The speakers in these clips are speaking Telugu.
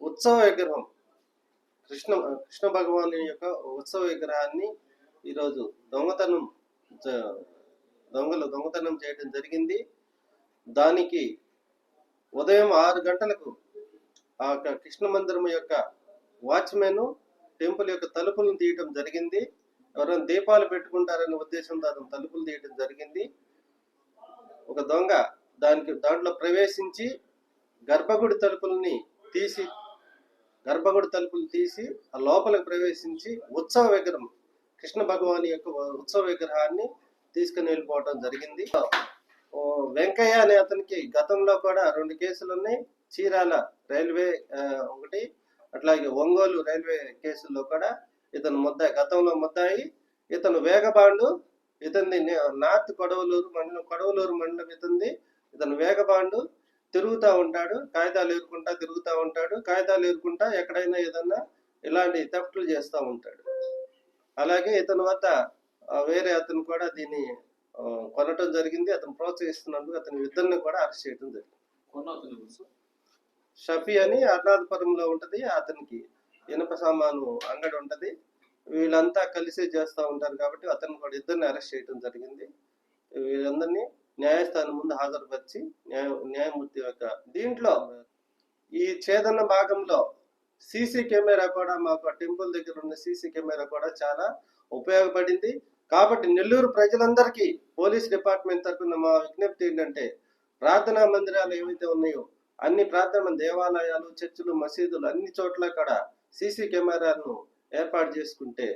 ఉత్సవ విగ్రహం. కృష్ణ కృష్ణ భగవాను యొక్క ఉత్సవ విగ్రహాన్ని ఈరోజు దొంగతనం దొంగలు దొంగతనం చేయడం జరిగింది. దానికి ఉదయం ఆరు గంటలకు ఆ యొక్క కృష్ణ మందిరం యొక్క వాచ్మెన్ టెంపుల్ యొక్క తలుపులను తీయటం జరిగింది. ఎవరైనా దీపాలు పెట్టుకుంటారనే ఉద్దేశంతో అతను తలుపులు తీయటం జరిగింది. ఒక దొంగ దానికి దాంట్లో ప్రవేశించి గర్భగుడి తలుపుల్ని తీసి గర్భగుడి తలుపులు తీసి ఆ లోపలికి ప్రవేశించి ఉత్సవ విగ్రహం కృష్ణ భగవాన్ యొక్క ఉత్సవ విగ్రహాన్ని తీసుకుని వెళ్ళిపోవడం జరిగింది. వెంకయ్య అనే అతనికి గతంలో కూడా రెండు కేసులు ఉన్నాయి. చీరాల రైల్వే ఒకటి అట్లాగే ఒంగోలు రైల్వే కేసుల్లో కూడా ఇతను ముద్ద గతంలో ముద్దాయి. ఇతను వేగబాండు ఇతన్ని నార్త్ కొడవలూరు మండలం కొడవలూరు మండలం ఇతంది ఇతను వేగబాండు తిరుగుతూ ఉంటాడు కాగితాలు ఎరుకుంటా తిరుగుతూ ఉంటాడు. కాగితాలు ఎరుకుంటా ఎక్కడైనా ఏదన్నా ఇలాంటి థెఫ్ట్లు చేస్తూ ఉంటాడు. అలాగే ఇతని వద్ద వేరే అతను కూడా దీన్ని కొనటం జరిగింది. అతను ప్రోత్సహిస్తున్నందుకు అతని ఇద్దరిని కూడా అరెస్ట్ చేయడం జరిగింది. షఫీ అని అర్నాథపురంలో ఉంటది. అతనికి ఇనుప సామాను అంగడి ఉంటది. వీళ్ళంతా కలిసి చేస్తూ ఉంటారు కాబట్టి అతను కూడా ఇద్దరిని అరెస్ట్ చేయడం జరిగింది. వీళ్ళందరినీ న్యాయస్థానం ముందు హాజరుపరిచి న్యాయ న్యాయమూర్తి యొక్క దీంట్లో ఈ ఛేదన భాగంలో సీసీ కెమెరా కూడా మాకు టెంపుల్ దగ్గర ఉన్న సీసీ కెమెరా కూడా చాలా ఉపయోగపడింది. కాబట్టి నెల్లూరు ప్రజలందరికీ పోలీస్ డిపార్ట్మెంట్ తరఫున మా విజ్ఞప్తి ఏంటంటే ప్రార్థనా మందిరాలు ఏవైతే ఉన్నాయో అన్ని ప్రార్థన దేవాలయాలు చర్చిలు మసీదులు అన్ని చోట్ల కూడా సీసీ కెమెరాలను ఏర్పాటు చేసుకుంటే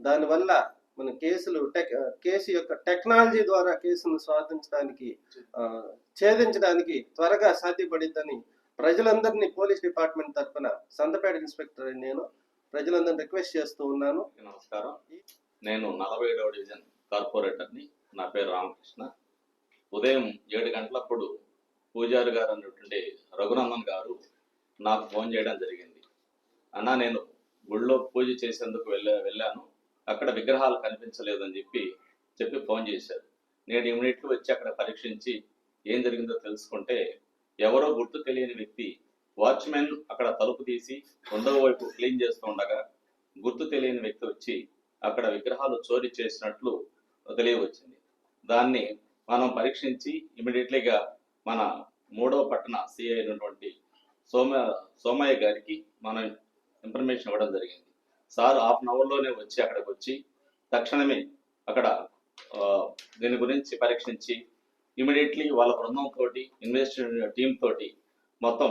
దానివల్ల మన కేసులు టెక్ కేసు యొక్క టెక్నాలజీ ద్వారా కేసును స్వాధించడానికి ఛేదించడానికి త్వరగా సాధ్యపడిద్దని ప్రజలందరినీ పోలీస్ డిపార్ట్మెంట్ తరఫున సంతపేట ఇన్స్పెక్టర్ అని నేను ప్రజలందరినీ రిక్వెస్ట్ చేస్తూ ఉన్నాను. నమస్కారం. నేను నలభై ఏడవ డివిజన్ కార్పొరేటర్ని నా పేరు రామకృష్ణ. ఉదయం ఏడు గంటలప్పుడు పూజారి గారు అన్నటువంటి రఘునందన్ గారు నాకు ఫోన్ చేయడం జరిగింది. అన్న నేను గుళ్ళో పూజ చేసేందుకు వెళ్ళా వెళ్ళాను. అక్కడ విగ్రహాలు కనిపించలేదని చెప్పి చెప్పి ఫోన్ చేశారు. నేను ఇమీడియట్గా వచ్చి అక్కడ పరీక్షించి ఏం జరిగిందో తెలుసుకుంటే ఎవరో గుర్తు తెలియని వ్యక్తి వాచ్మెన్ అక్కడ తలుపు తీసి రెండవ వైపు క్లీన్ చేస్తూ ఉండగా గుర్తు తెలియని వ్యక్తి వచ్చి అక్కడ విగ్రహాలు చోరీ చేసినట్లు తెలియవచ్చింది. దాన్ని మనం పరీక్షించి ఇమీడియట్లీగా మన మూడవ పట్టణ సిఐ అయినటువంటి సోమ సోమయ్య గారికి మనం ఇన్ఫర్మేషన్ ఇవ్వడం జరిగింది. సార్ హాఫ్ అన్ అవర్లోనే వచ్చి అక్కడికి వచ్చి తక్షణమే అక్కడ దీని గురించి పరీక్షించి ఇమీడియట్లీ వాళ్ళ బృందం తోటి ఇన్వెస్టిగేషన్ టీం తోటి మొత్తం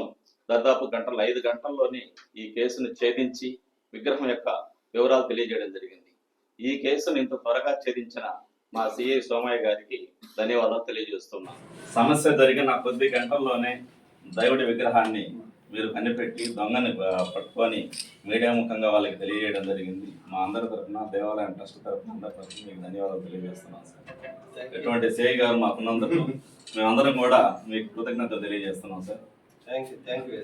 దాదాపు గంటలు ఐదు గంటల్లోనే ఈ కేసును ఛేదించి విగ్రహం యొక్క వివరాలు తెలియజేయడం జరిగింది. ఈ కేసును ఇంత త్వరగా ఛేదించిన మా సిఐ సోమయ్య గారికి ధన్యవాదాలు తెలియజేస్తున్నాను. సమస్య జరిగిన కొద్ది గంటల్లోనే దైవుడి విగ్రహాన్ని మీరు కనిపెట్టి దొంగని పట్టుకొని మీడియా ముఖంగా వాళ్ళకి తెలియజేయడం జరిగింది. మా అందరి తరఫున దేవాలయం ట్రస్ట్ తరఫున అందరి తరఫున మీకు ధన్యవాదాలు తెలియజేస్తున్నాం సార్. ఎటువంటి సేయ్ గారు మాకున్నందుకు మేమందరం కూడా మీకు కృతజ్ఞతలు తెలియజేస్తున్నాం sir. Thank you thank you